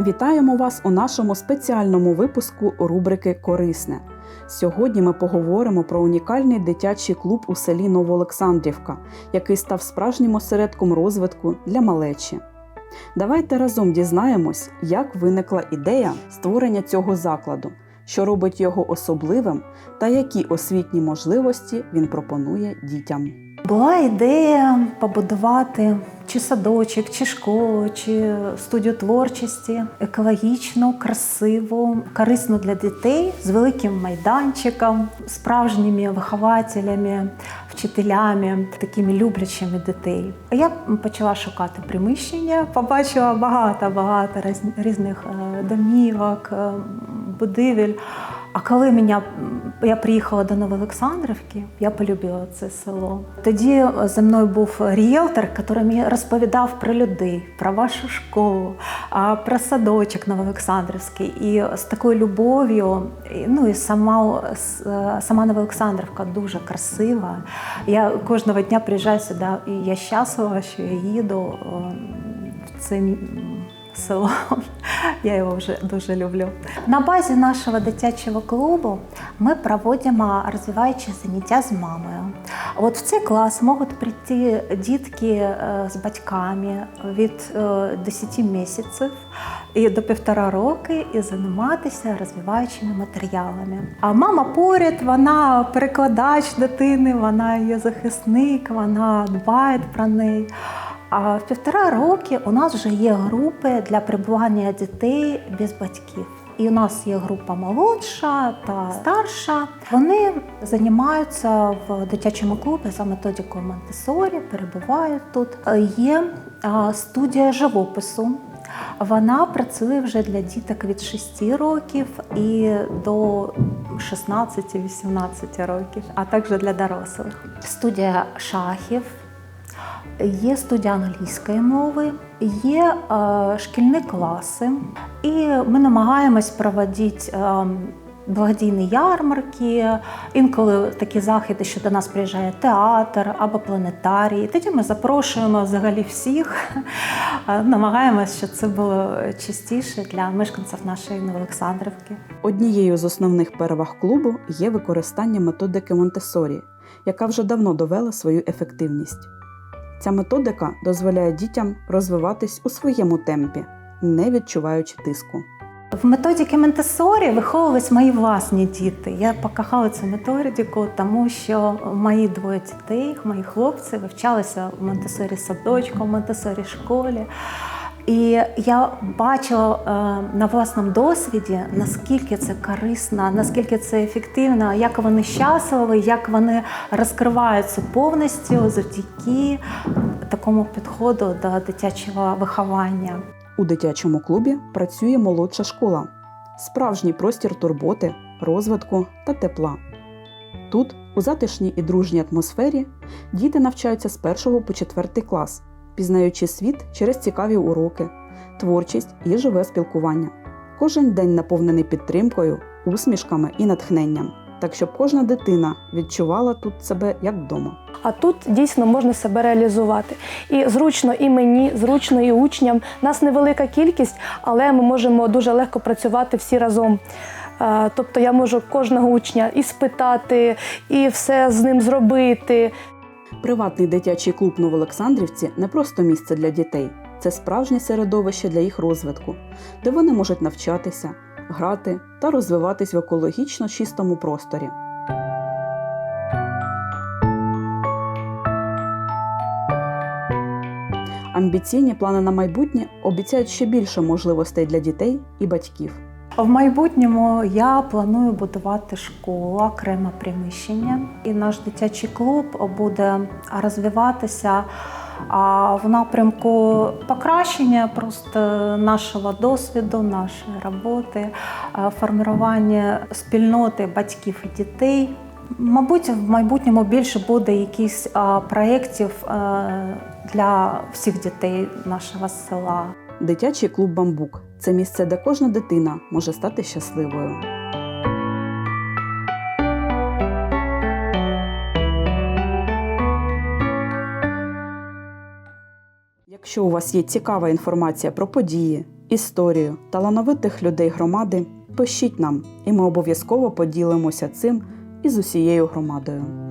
Вітаємо вас у нашому спеціальному випуску рубрики Корисне. Сьогодні ми поговоримо про унікальний дитячий клуб у селі Новоолександрівка, який став справжнім осередком розвитку для малечі. Давайте разом дізнаємось, як виникла ідея створення цього закладу, що робить його особливим та які освітні можливості він пропонує дітям. Була ідея побудувати чи садочок, чи школу, чи студію творчості екологічну, красиву, корисну для дітей з великим майданчиком, справжніми вихователями, вчителями, такими люблячими дітей. А я почала шукати приміщення, побачила багато-багато різних е, домівок, е, будівель. А коли мене, я приїхала до Новоолександрівки, я полюбила це село. Тоді зі мною був ріелтор, який мені розповідав про людей, про вашу школу, про садочок Новоолександрівський. І з такою любов'ю, ну і сама, сама Новоолександрівка дуже красива. Я кожного дня приїжджаю сюди, і я щаслива, що я їду е, в це село. Я його вже дуже люблю. На базі нашого дитячого клубу ми проводимо розвиваючі заняття з мамою. От в цей клас можуть прийти дітки е, з батьками від е, 10 місяців і до півтора роки і займатися розвиваючими матеріалами. А мама поряд, вона перекладач дитини, вона її захисник, вона дбає про неї. А в півтора роки у нас вже є групи для перебування дітей без батьків. І у нас є група молодша та старша. Вони займаються в дитячому клубі за методикою Монтесорі, перебувають тут. Є студія живопису. Вона працює вже для діток від 6 років і до 16-18 років, а також для дорослих. Студія шахів, Є студія англійської мови, є е, шкільні класи, і ми намагаємось проводити е, благодійні ярмарки, інколи такі заходи, що до нас приїжджає театр або планетарій. Тоді ми запрошуємо взагалі всіх, Е, намагаємось, щоб це було частіше для мешканців нашої Новоолександрівки. Однією з основних переваг клубу є використання методики Монтесорі, яка вже давно довела свою ефективність. Ця методика дозволяє дітям розвиватись у своєму темпі, не відчуваючи тиску. В методиці Монтесорі виховувались мої власні діти. Я покохала цю методику, тому що мої двоє дітей, мої хлопці, вивчалися в Монтесорі садочку, в Монтесорі школі. І я бачила е, на власному досвіді, наскільки це корисно, наскільки це ефективно, як вони щасливі, як вони розкриваються повністю завдяки такому підходу до дитячого виховання. У дитячому клубі працює молодша школа, справжній простір турботи, розвитку та тепла. Тут, у затишній і дружній атмосфері, діти навчаються з першого по четвертий клас, пізнаючи світ через цікаві уроки, творчість і живе спілкування. Кожен день наповнений підтримкою, усмішками і натхненням, так щоб кожна дитина відчувала тут себе як вдома. А тут дійсно можна себе реалізувати. І зручно і мені, зручно і учням. Нас невелика кількість, але ми можемо дуже легко працювати всі разом. Тобто я можу кожного учня і спитати, і все з ним зробити. Приватний дитячий клуб Новоолександрівці не просто місце для дітей, це справжнє середовище для їх розвитку, де вони можуть навчатися, грати та розвиватись в екологічно чистому просторі. Амбіційні плани на майбутнє обіцяють ще більше можливостей для дітей і батьків. В майбутньому я планую будувати школу, окреме приміщення, і наш дитячий клуб буде розвиватися в напрямку покращення просто нашого досвіду, нашої роботи, формування спільноти батьків і дітей. Мабуть, в майбутньому більше буде якісь проєктів для всіх дітей нашого села. Дитячий клуб Бамбук це місце, де кожна дитина може стати щасливою. Якщо у вас є цікава інформація про події, історію талановитих людей громади, пишіть нам, і ми обов'язково поділимося цим із усією громадою.